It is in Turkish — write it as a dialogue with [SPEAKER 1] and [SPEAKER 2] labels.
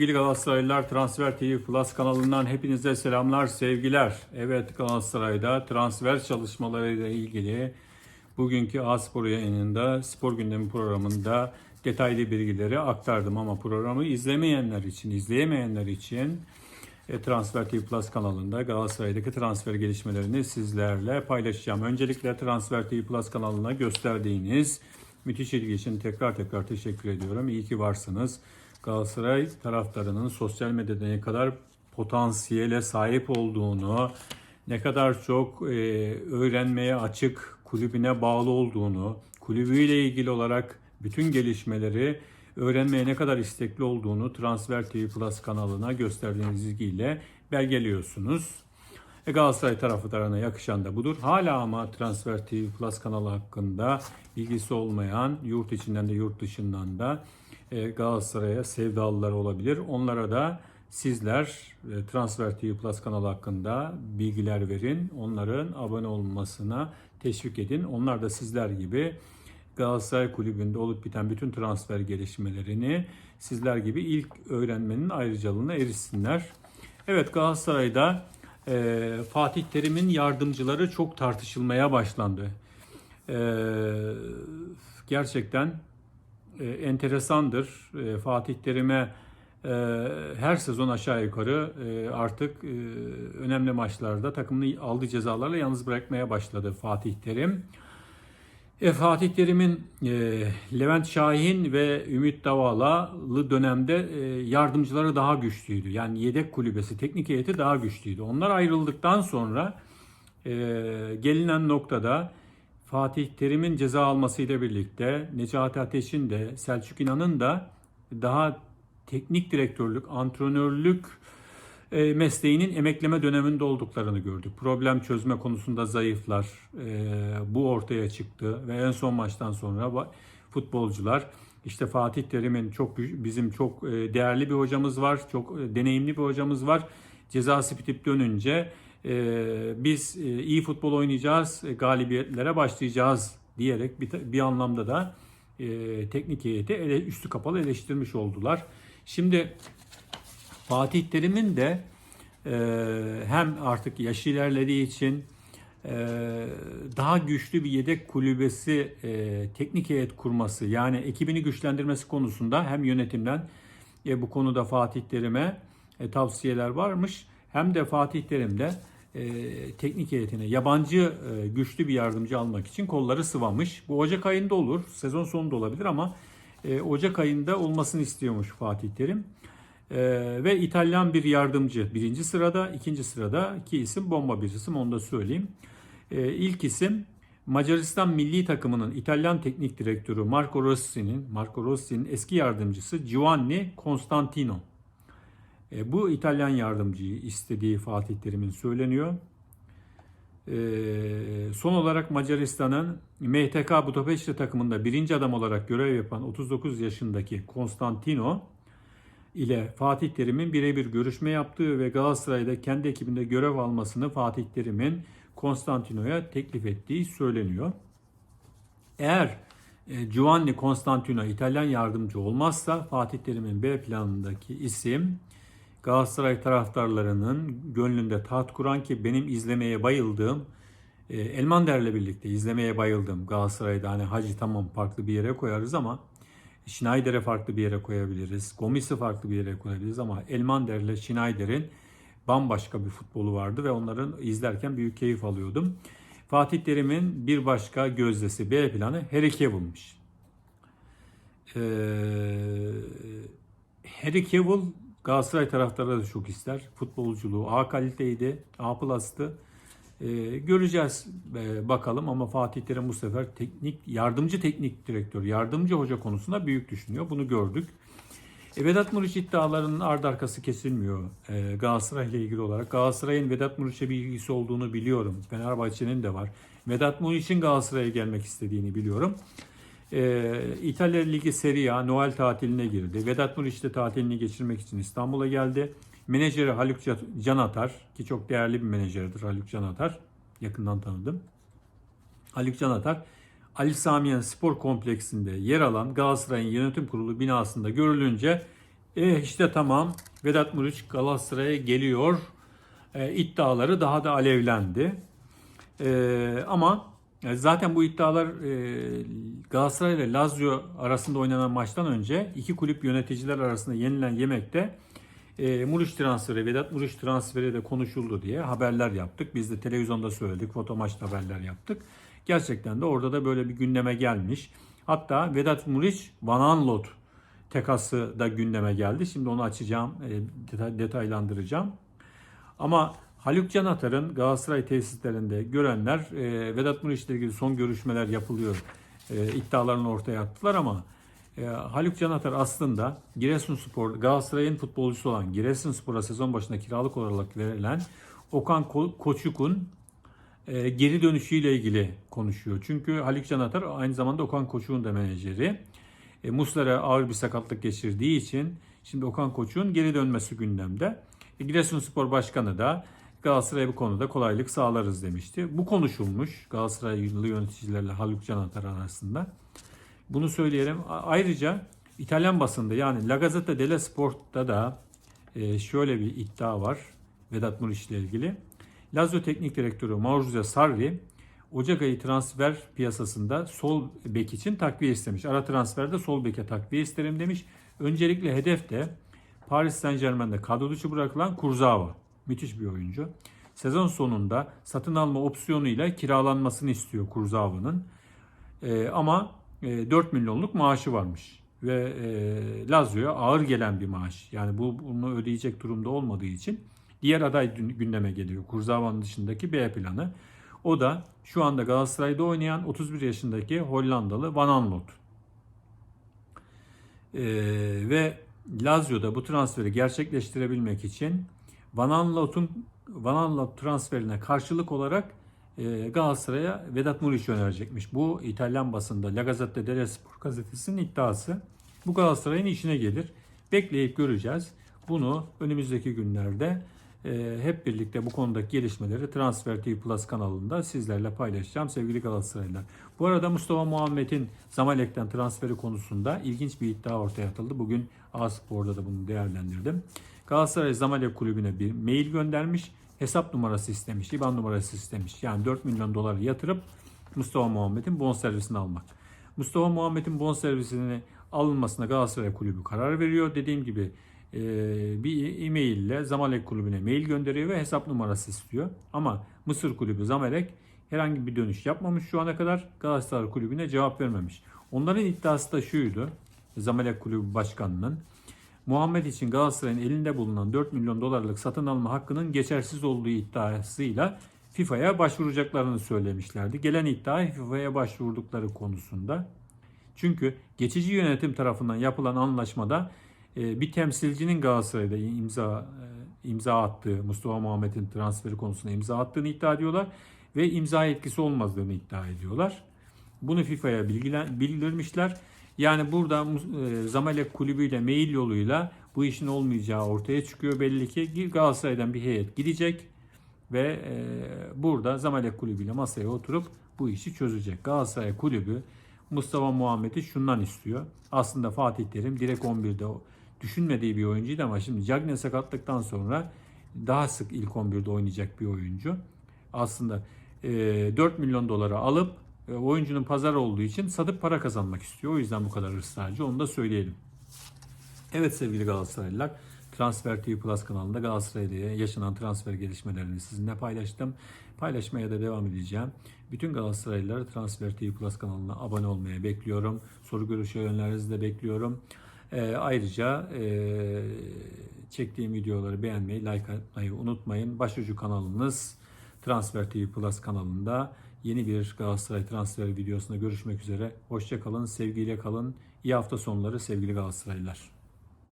[SPEAKER 1] Sevgili Galatasaraylılar Transfer TV Plus kanalından hepinize selamlar, sevgiler. Evet Galatasaray'da transfer çalışmalarıyla ilgili bugünkü A-Spor yayınında, spor gündemi programında detaylı bilgileri aktardım ama programı izlemeyenler için, izleyemeyenler için e, Transfer TV Plus kanalında Galatasaray'daki transfer gelişmelerini sizlerle paylaşacağım. Öncelikle Transfer TV Plus kanalına gösterdiğiniz müthiş ilgi için tekrar tekrar teşekkür ediyorum. İyi ki varsınız. Galatasaray taraftarının sosyal medyada ne kadar potansiyele sahip olduğunu, ne kadar çok e, öğrenmeye açık, kulübüne bağlı olduğunu, kulübüyle ilgili olarak bütün gelişmeleri öğrenmeye ne kadar istekli olduğunu Transfer TV Plus kanalına gösterdiğiniz ilgiyle belgeliyorsunuz. E Galatasaray taraftarına yakışan da budur. Hala ama Transfer TV Plus kanalı hakkında bilgisi olmayan yurt içinden de yurt dışından da Galatasaray'a sevdalılar olabilir. Onlara da sizler e, Transfer TV Plus kanalı hakkında bilgiler verin. Onların abone olmasına teşvik edin. Onlar da sizler gibi Galatasaray Kulübü'nde olup biten bütün transfer gelişmelerini sizler gibi ilk öğrenmenin ayrıcalığına erişsinler. Evet Galatasaray'da e, Fatih Terim'in yardımcıları çok tartışılmaya başlandı. E, gerçekten e, enteresandır. E, Fatih Terim'e e, her sezon aşağı yukarı e, artık önemli maçlarda takımını aldığı cezalarla yalnız bırakmaya başladı Fatih Terim. E, Fatih Terim'in e, Levent Şahin ve Ümit Davala'lı dönemde e, yardımcıları daha güçlüydü. Yani yedek kulübesi, teknik heyeti daha güçlüydü. Onlar ayrıldıktan sonra e, gelinen noktada Fatih Terim'in ceza almasıyla birlikte Necati Ateş'in de Selçuk İnan'ın da daha teknik direktörlük, antrenörlük e, mesleğinin emekleme döneminde olduklarını gördük. Problem çözme konusunda zayıflar. E, bu ortaya çıktı ve en son maçtan sonra futbolcular işte Fatih Terim'in çok bizim çok e, değerli bir hocamız var, çok deneyimli bir hocamız var. Cezası bitip dönünce biz e, iyi futbol oynayacağız, e, galibiyetlere başlayacağız diyerek bir, bir anlamda da e, teknik heyeti ele, üstü kapalı eleştirmiş oldular. Şimdi Fatih Terim'in de hem artık yaşı ilerlediği için daha güçlü bir yedek kulübesi teknik heyet kurması yani ekibini güçlendirmesi konusunda hem yönetimden bu konuda Fatih Terim'e tavsiyeler varmış hem de Fatih Terim de e, teknik heyetine yabancı e, güçlü bir yardımcı almak için kolları sıvamış. Bu Ocak ayında olur, sezon sonunda olabilir ama e, Ocak ayında olmasını istiyormuş Fatih Terim. Ee, ve İtalyan bir yardımcı birinci sırada, ikinci sırada iki isim bomba bir isim onu da söyleyeyim. Ee, ilk isim Macaristan milli takımının İtalyan teknik direktörü Marco Rossi'nin Marco Rossi'nin eski yardımcısı Giovanni Constantino. Ee, bu İtalyan yardımcıyı istediği Fatih Terim'in söyleniyor. Ee, son olarak Macaristan'ın MTK Budapeşte takımında birinci adam olarak görev yapan 39 yaşındaki Constantino ile Fatih Terim'in birebir görüşme yaptığı ve Galatasaray'da kendi ekibinde görev almasını Fatih Terim'in Konstantino'ya teklif ettiği söyleniyor. Eğer e, Giovanni Constantino İtalyan yardımcı olmazsa Fatih Terim'in B planındaki isim Galatasaray taraftarlarının gönlünde taht kuran ki benim izlemeye bayıldığım e, Elmander'le birlikte izlemeye bayıldım Galatasaray'da hani Hacı tamam farklı bir yere koyarız ama Schneider'e farklı bir yere koyabiliriz. Gomis'i farklı bir yere koyabiliriz ama Elmander ile Schneider'in bambaşka bir futbolu vardı ve onların izlerken büyük keyif alıyordum. Fatih Terim'in bir başka gözdesi B planı Harry Cavill'miş. Ee, Harry Cavill Galatasaray taraftarları da çok ister. Futbolculuğu A kaliteydi, A plus'tı. Ee, göreceğiz ee, bakalım ama Fatih Terim bu sefer teknik yardımcı teknik direktör, yardımcı hoca konusunda büyük düşünüyor. Bunu gördük. E, Vedat Muriç iddialarının ardı arkası kesilmiyor e, Galatasaray ile ilgili olarak. Galatasaray'ın Vedat Muriç'e bir ilgisi olduğunu biliyorum. Fenerbahçe'nin de var. Vedat Muriç'in Galatasaray'a gelmek istediğini biliyorum. E, İtalya Ligi Serie A Noel tatiline girdi. Vedat Muriç de tatilini geçirmek için İstanbul'a geldi. Menajeri Haluk Can Atar ki çok değerli bir menajerdir Haluk Can Atar. Yakından tanıdım. Haluk Can Atar Ali Samiyen Spor Kompleksinde yer alan Galatasaray'ın yönetim kurulu binasında görülünce E işte tamam. Vedat Muriç Galatasaray'a geliyor. E, iddiaları daha da alevlendi. E, ama zaten bu iddialar e, Galatasaray ile Lazio arasında oynanan maçtan önce iki kulüp yöneticiler arasında yenilen yemekte e, transferi, Vedat Muriç transferi de konuşuldu diye haberler yaptık. Biz de televizyonda söyledik, foto maçta haberler yaptık. Gerçekten de orada da böyle bir gündeme gelmiş. Hatta Vedat Muriç, Van Aanholt tekası da gündeme geldi. Şimdi onu açacağım, e, detay- detaylandıracağım. Ama Haluk Can Atar'ın Galatasaray tesislerinde görenler e, Vedat Muriç ile ilgili son görüşmeler yapılıyor. E, iddialarını ortaya attılar ama e, Haluk Can Atar aslında Giresunspor, Galatasaray'ın futbolcusu olan Giresunspor'a sezon başında kiralık olarak verilen Okan Ko- Koçuk'un e, geri dönüşüyle ilgili konuşuyor. Çünkü Haluk Can Atar aynı zamanda Okan Koçuk'un da menajeri. E, Muslera ağır bir sakatlık geçirdiği için şimdi Okan Koçuk'un geri dönmesi gündemde. E, Giresunspor Başkanı da Galatasaray'a bu konuda kolaylık sağlarız demişti. Bu konuşulmuş Galatasaraylı yöneticilerle Haluk Can Atar arasında. Bunu söyleyelim. Ayrıca İtalyan basında yani La Gazzetta dello Sport'ta da e, şöyle bir iddia var Vedat Muriç ile ilgili. Lazio Teknik Direktörü Maurizio Sarri Ocak ayı transfer piyasasında sol bek için takviye istemiş. Ara transferde sol beke takviye isterim demiş. Öncelikle hedef de Paris Saint Germain'de kadro dışı bırakılan Kurzawa. Müthiş bir oyuncu. Sezon sonunda satın alma opsiyonuyla kiralanmasını istiyor Kurzawa'nın. Ee, ama e, 4 milyonluk maaşı varmış. Ve e, Lazio'ya ağır gelen bir maaş. Yani bu bunu ödeyecek durumda olmadığı için diğer aday gündeme geliyor. Kurzawa'nın dışındaki B planı. O da şu anda Galatasaray'da oynayan 31 yaşındaki Hollandalı Van Aanholt. Ee, ve Lazio'da bu transferi gerçekleştirebilmek için Van Aanholt'un Van Aanholt transferine karşılık olarak e, Galatasaray'a Vedat Muriç önerecekmiş. Bu İtalyan basında La Gazzetta dello Sport gazetesinin iddiası. Bu Galatasaray'ın işine gelir. Bekleyip göreceğiz. Bunu önümüzdeki günlerde e, hep birlikte bu konudaki gelişmeleri Transfer TV Plus kanalında sizlerle paylaşacağım sevgili Galatasaraylılar. Bu arada Mustafa Muhammed'in Zamalek'ten transferi konusunda ilginç bir iddia ortaya atıldı. Bugün A-Spor'da da bunu değerlendirdim. Galatasaray Zamalek kulübüne bir mail göndermiş. Hesap numarası istemiş, IBAN numarası istemiş. Yani 4 milyon dolar yatırıp Mustafa Muhammed'in bonservisini almak. Mustafa Muhammed'in bonservisini alınmasına Galatasaray kulübü karar veriyor. Dediğim gibi e, bir e-mail ile Zamalek kulübüne mail gönderiyor ve hesap numarası istiyor. Ama Mısır kulübü Zamalek herhangi bir dönüş yapmamış şu ana kadar. Galatasaray kulübüne cevap vermemiş. Onların iddiası da şuydu. Zamalek kulübü başkanının Muhammed için Galatasaray'ın elinde bulunan 4 milyon dolarlık satın alma hakkının geçersiz olduğu iddiasıyla FIFA'ya başvuracaklarını söylemişlerdi. Gelen iddia FIFA'ya başvurdukları konusunda. Çünkü geçici yönetim tarafından yapılan anlaşmada e, bir temsilcinin Galatasaray'da imza e, imza attığı, Mustafa Muhammed'in transferi konusunda imza attığını iddia ediyorlar ve imza etkisi olmadığını iddia ediyorlar. Bunu FIFA'ya bildirmişler. Yani burada e, Zamalek kulübüyle mail yoluyla bu işin olmayacağı ortaya çıkıyor belli ki. Galatasaray'dan bir heyet gidecek ve e, burada Zamalek kulübüyle masaya oturup bu işi çözecek. Galatasaray kulübü Mustafa Muhammed'i şundan istiyor. Aslında Fatih Terim direkt 11'de o- düşünmediği bir oyuncuydu ama şimdi Cagne sakatlıktan sonra daha sık ilk 11'de oynayacak bir oyuncu. Aslında e, 4 milyon dolara alıp e, oyuncunun pazar olduğu için satıp para kazanmak istiyor. O yüzden bu kadar ısrarcı. Onu da söyleyelim. Evet sevgili Galatasaraylılar, Transfer TV Plus kanalında Galatasaray'da yaşanan transfer gelişmelerini sizinle paylaştım. Paylaşmaya da devam edeceğim. Bütün Galatasaraylıları Transfer TV Plus kanalına abone olmaya bekliyorum. Soru görüş ve önerilerinizi de bekliyorum. Ee, ayrıca e, çektiğim videoları beğenmeyi, like atmayı unutmayın. Başucu kanalınız Transfer TV Plus kanalında yeni bir Galatasaray transfer videosunda görüşmek üzere. Hoşça kalın, sevgiyle kalın. İyi hafta sonları sevgili Galatasaraylılar.